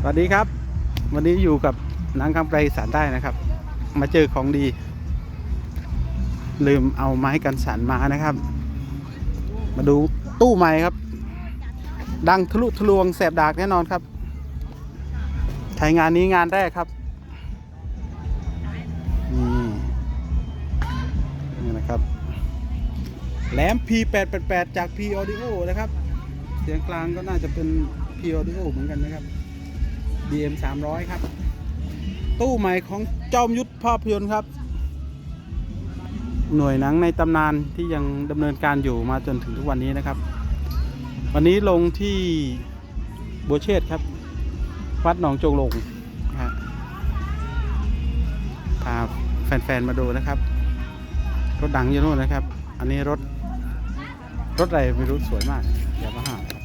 สวัสดีครับ วันนี้อยู่กับนางคำไกรสารได้นะครับ มาเจอของดี ลืมเอาไม้กันสารมานะครับ มาดูตู้ใหม่ครับ ดังทะลุทะลวงแสบดากแน่นอนครับใช้งานนี้งานแรกครับนี่นี่นะครับแหลม P888 จาก P Audio นะครับ เสียงกลางก็น่าจะเป็น P Audio เหมือนกันนะครับ DM 300 ครับ ตู้ใหม่ของจอมยุทธภาพยนตร์ครับ หน่วยหนังในตำนานที่ยังดำเนินการอยู่มาจนถึงทุกวันนี้นะครับ วันนี้ลงที่บัวเชษครับ วัดหนองจงลงพาแฟนๆมาดูนะครับ รถดังอยู่นู่นนะครับ อันนี้รถ รถอะไรไม่รู้สวยมาก อย่ามาหาครับ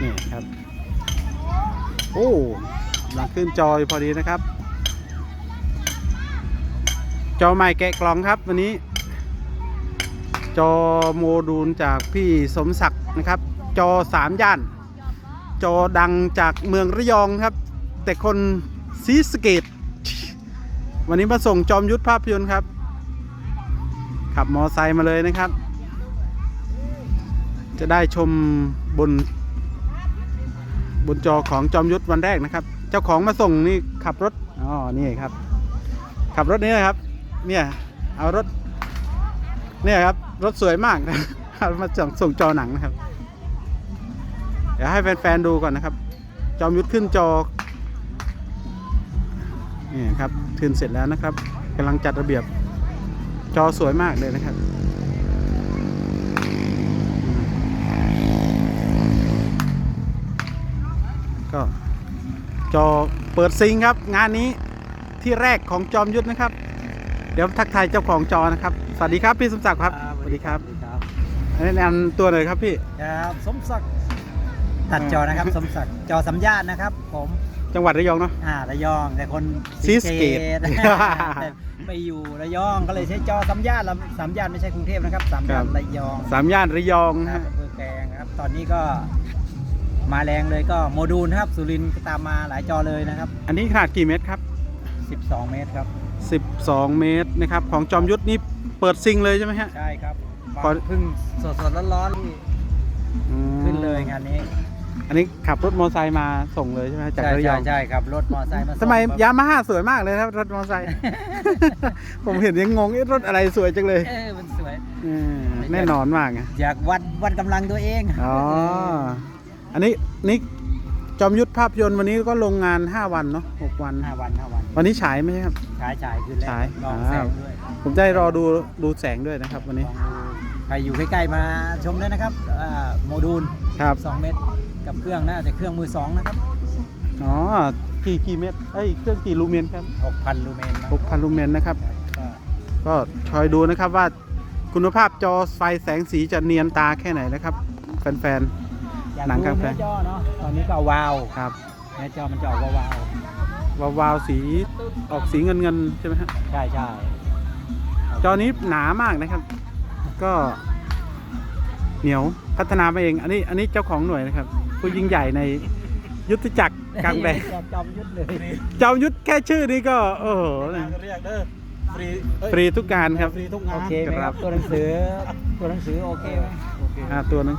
นี่ครับ โอ้หลังขึ้นจอยพอดีนะครับ จอใหม่แกะกล่องครับวันนี้ จอโมดูลจากพี่สมศักดิ์นะครับ จอสามย่าน จอดังจากเมืองระยองครับ แต่คนซีสเกต วันนี้มาส่งจอมยุทธภาพยนตร์ครับ ขับมอไซค์มาเลยนะครับ จะได้ชมบน บนจอของจอมยุทธวันแรกนะครับ เจ้าของมาส่งนี่ขับรถอ๋อนี่ครับ ขับรถนี้นะครับ เนี่ยเอารถ เนี่ยครับรถสวยมากนะมาส่งส่งจอหนังนะครับ เดี๋ยวให้แฟนๆดูก่อนนะครับ จอมยุทธขึ้นจอนี่ครับขึ้นเสร็จแล้วนะครับกำลังจัดระเบียบจอสวยมากเลยนะครับ ก็จอเปิดซิงครับ งานนี้ที่แรกของจอมยุทธนะครับ เดี๋ยวทักทายเจ้าของจอนะครับ สวัสดีครับพี่สมศักดิ์ครับสวัสดีครับครับแนะนำตัวหน่อยครับพี่ครับสมศักดิ์ตัดจอนะครับ สมศักดิ์จอสัญญาณนะครับ ผมจังหวัดระยองเนาะอ่าระยองแต่คนศรีสะเกษแต่ไปอยู่ระยองก็เลยใช้จอสัญญาณละสัญญาณไม่ใช่กรุงเทพนะครับสัญญาณระยองสามย่านระยองนะครัฮะบอำเภอแกลงครับ ตอนนี้ก็ มาแรงเลยก็โมดูลนะครับ สุรินทร์ก็ตามมาหลายจอเลยนะครับ อันนี้ขนาดกี่เมตรครับ 12 เมตรครับ 12 เมตรนะครับ ของจอมยุทธนี่เปิดซิงเลยใช่ไหมฮะ ใช่ครับขอ เพิ่งสดๆร้อนๆที่อืมขึ้นเลยงานนี้อันนี้ขับรถมอเตอร์ไซค์มาส่งเลยใช่ไหมฮะจากใช่ระยใช่องใช่ครับรถมอเตอร์ไซค์มาส่งทำไมครับยามาฮ่าสวยมากเลยครับรถมอเตอร์ไซค์ ผมเห็นยังงงเอ๊ะรถอะไรสวยจังเลยเออมันสวย อืมแน่นอนมากอะอยากวัดวัดกำลังตัวเองอ๋อ อันนี้นี่จอมยุทธภาพยนตร์วันนี้ก็ลงงาน 5 วันเนาะ6วัน ห้าวันห้าวันวันนี้ฉายไหมใช่ครับ ฉายฉายคืนแรกฉายลองอ่าแสงด้วยผมจะให้รอดูดูแสงด้วยนะครับ วันนี้ ลองดูใครอยู่ใกล้ๆมาชมได้นะครับอ่าโมดูลครับ2เมตรกับเครื่องน่าจะเครื่องมือ2นะครับอ๋อกี่กี่เมตรเอ้ยเครื่องกี่ลูเมนครับ6,000ลูเมนนะ6,000ลูเมนนะครับ ก็ก็คอยดูนะครับว่าคุณภาพจอไฟแสงสีจะเนียนตาแค่ไหนนะครับ แฟนอยาก หนังดูกลางแปลเนื้องจอเนาะตอนนี้ก็วาวๆครับเนื้อจอมันจะออกวาววาวาวๆสีออกสีเงินเงินๆใช่ไหมฮะๆใช่ใช่จอนี้หนามากนะครับ ก็เหนียวพัฒนามาเอง อันนี้อันนี้เจ้าของหน่วยนะครับ ผู้ยิ่งใหญ่ในยุทธจักรกลางแดงจอมยุทธเลยจอมยุทธแค่ชื่อนี้ก็โอ้โหนะเรียกเด้อฟรีเอ้ยฟรีทุกการครับฟรีทุกงานโอเคไหมครับตัวหนังสือตัวหนังสือโอเคไหมโอเคอ่าตัวนึง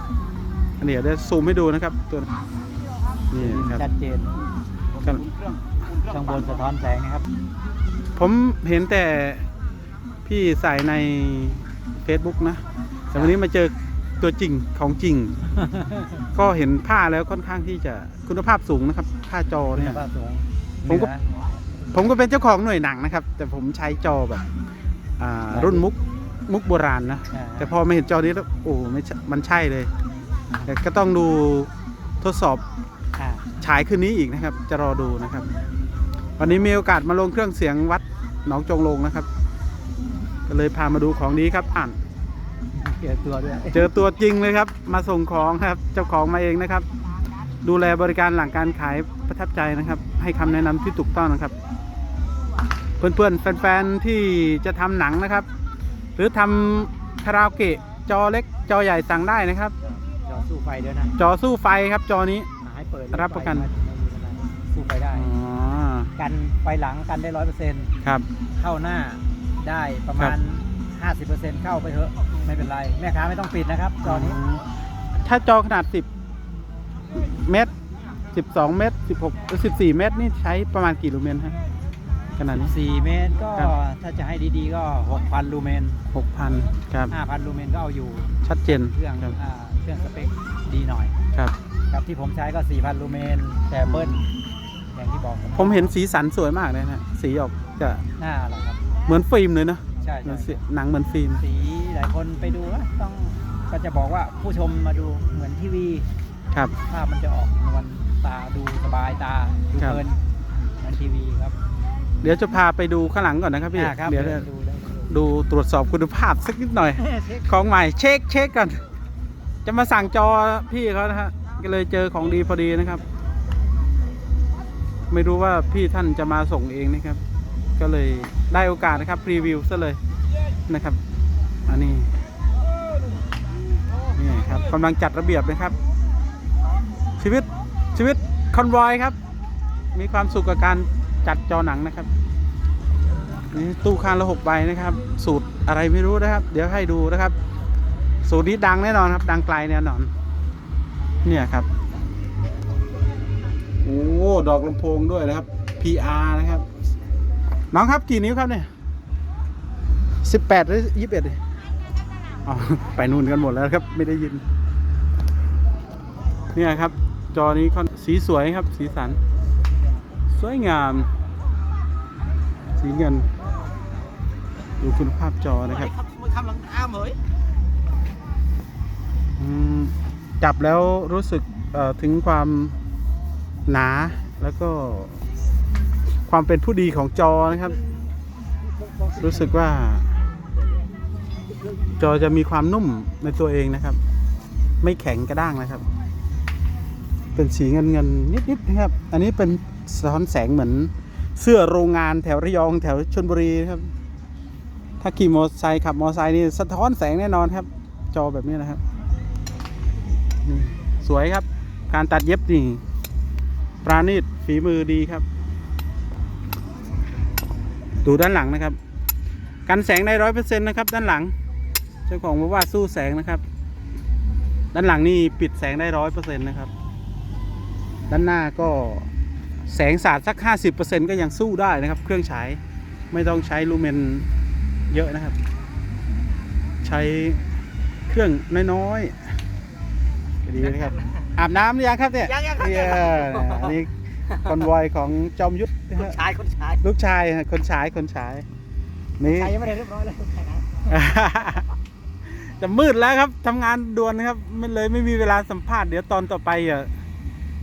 อันนี้เดี๋ยวซูมให้ดูนะครับตัวนึงนี่นะครับชัดเจนก็ข้างบนสะท้อนแสงนะครับ ผมเห็นแต่พี่ใส่ใน Facebook นะ แต่วันนี้มาเจอตัวจริงของจริง ก็เห็นผ้าแล้วค่อนข้างที่จะคุณภาพสูงนะครับ ผ้าจอคุเนี่ณยภาพสูงผมก็เหนือผมก็เป็นเจ้าของหน่วยหนังนะครับ แต่ผมใช้จอแบบอ่ารุ่นมุกมุกโบราณนะอ่าแต่พอมาเห็นจอนี้แล้วโอ้ไม่ใช่มันใช่เลย แต่ก็ต้องดูทดสอบอ่าฉายคืนนี้อีกนะครับ จะรอดูนะครับ วันนี้มีโอกาสมาลงเครื่องเสียงวัดหนองจงลงนะครับ ก็เลยพามาดูของดีครับอ่าน เกี่ยวตัวด้วยเจอตัวจริงเลยครับ มาส่งของครับ เจ้าของมาเองนะครับ ดูแลบริการหลังการขายประทับใจนะครับ ให้คำแนะนำที่ถูกต้องนะครับ เพื่อนๆ แฟนๆ ที่จะทำหนังนะครับ หรือทำคาราโอเกะจอเล็กจอใหญ่สั่งได้นะครับจอ สู้ไฟด้วยนะจอสู้ไฟครับจอนี้อ่าให้เปิดรับประกันไม่มีอะไรสู้ไปได้ อ๋อกันไฟหลังกันได้ร้อยเปอร์เซ็นต์ครับ เข้าหน้าได้ประมาณ 50%เข้าไปเถอะไม่เป็นไร แม่ค้าไม่ต้องปิดนะครับ จอนี้มถ้าจอขนาด 10 เมตร 12 เมตร 16 14 เมตรนี่ใช้ประมาณกี่ลูเมนฮะขนาดนี้ 4 เมตรก็ครับ ถ้าจะให้ดีๆก็ 6,000 ลูเมน6,000 ครับ 5,000 ลูเมนก็เอาอยู่ชัดเจนเครื่องครับ อ่า เครื่องสเปคดีหน่อยครับ ครับที่ผมใช้ก็ 4,000 ลูเมน แต่เบิ้ลอย่างที่บอกผมเห็นสีสันสวยมากเลยนะสีออกจะหน้าอะไรครับ เหมือนฟิล์มเลยเนอะใช่เหมือนใช่สีหนังเหมือนฟิล์ม สีหลายคนไปดูนะต้องก็จะบอกว่าผู้ชมมาดูเหมือนทีวีครับภาพมันจะออกนวลตาดูสบายตาดูครับเพลินเหมือนทีวีครับ เดี๋ยวจะพาไปดูข้างหลังก่อนนะครับพี่อ่าครับเดี๋ยวดินดูได้เลยดูตรวจสอบคุณภาพสักนิดหน่อยเช็คของใหม่เช็คเช็คกัน จะมาสั่งจอพี่เขานะฮะก็เลยเจอของดีพอดีนะครับ ไม่รู้ว่าพี่ท่านจะมาส่งเองนะครับ ก็เลยได้โอกาสนะครับพรีวิวซะเลยนะครับอันนี้นี่ครับกำลังจัดระเบียบนะครับ ชีวิตชีวิตคอนวอยครับ มีความสุขกับการจัดจอหนังนะครับนี่ตู้คานละหกใบนะครับ สูตรอะไรไม่รู้นะครับ เดี๋ยวให้ดูนะครับ สูตรนี้ดังแน่นอนครับ ดังไกลแน่นอน เนี่ยครับ โอ้ดอกลำโพงด้วยนะครับ PR นะครับ น้องครับกี่นิ้วครับเนี่ยสิบแปดหรือยี่สิบเอ็ดอ๋อไปนู่นกันหมดแล้วครับ ไม่ได้ยิน เนี่ยครับ จอนี้ค่อนสีสวยครับ สีสัน สวยงาม สีเงินดูคุณภาพจอนะครับ จับแล้วรู้สึกถึงความหนาแล้วก็ความเป็นผู้ดีของจอนะครับ รู้สึกว่า จอจะมีความนุ่มในตัวเองนะครับ ไม่แข็งกระด้างนะครับ เป็นสีเงินเงินๆนิดๆนะครับ อันนี้เป็นสะท้อนแสงเหมือนเสื้อโรงงานแถวระยองแถวชนบุรีนะครับ ถ้าขี่มอเตอร์ไซค์ขับมอเตอร์ไซค์นี่สะท้อนแสงแน่นอนครับ จอแบบนี้นะครับ สวยครับ การตัดเย็บนี่ปราณีตฝีมือดีครับ ดูด้านหลังนะครับ กันแสงได้ร้อยเปอร์เซ็นต์นะครับ ด้านหลัง เจ้าของบอกว่าสู้แสงนะครับ ด้านหลังนี่ปิดแสงได้ร้อยเปอร์เซ็นต์นะครับ ด้านหน้าก็แสงสาดสักห้าสิบเปอร์เซ็นต์ก็ยังสู้ได้นะครับ เครื่องฉายไม่ต้องใช้ลูเมนเยอะนะครับ ใช้เครื่องน้อยๆ ดีนะครับ อาบน้ำหรือยังครับเนี่ยยังยังครับ เนี่ยอันนี้คอนวอยของจอมยุทธนะคนฮะชายคนชายลูกชายฮะคนฉายคนฉาย นี่ใครยังไม่ได้เรียบร้อยเลยใครนะจะมืดแล้วครับทำงานด่วนนะครับไม่เลยไม่มีเวลาสัมภาษณ์เดี๋ยวตอนต่อไปอะ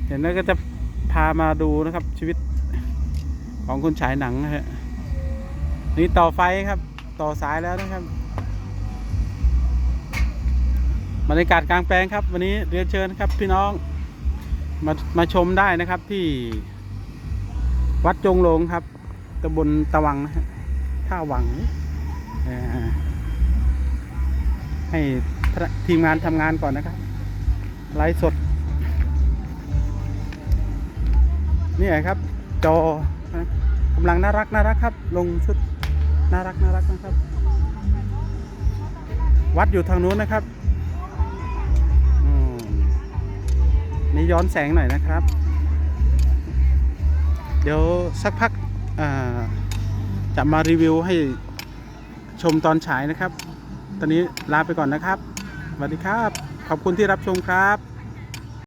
เดี๋ยวเราก็จะพามาดูนะครับ ชีวิตของคนฉายหนังนะฮะนี่ต่อไฟครับ ต่อสายแล้วนะครับ บรรยากาศกลางแปลงครับ วันนี้เรียนเชิญครับพี่น้องมามาชมได้นะครับที่วัดจงลงครับตำบลตะวังนะฮะท่าวังให้ทีมงานทำงานก่อนนะครับไลฟ์สดนี่ครับ จอกำลังน่ารักน่ารักครับ ลงชุดน่ารักน่ารักนะครับ วัดอยู่ทางนู้นนะครับ ย้อนแสงหน่อยนะครับ เดี๋ยวสักพักจะมารีวิวให้ชมตอนฉายนะครับ ตอนนี้ลาไปก่อนนะครับสวัสดีครับ ขอบคุณที่รับชมครับ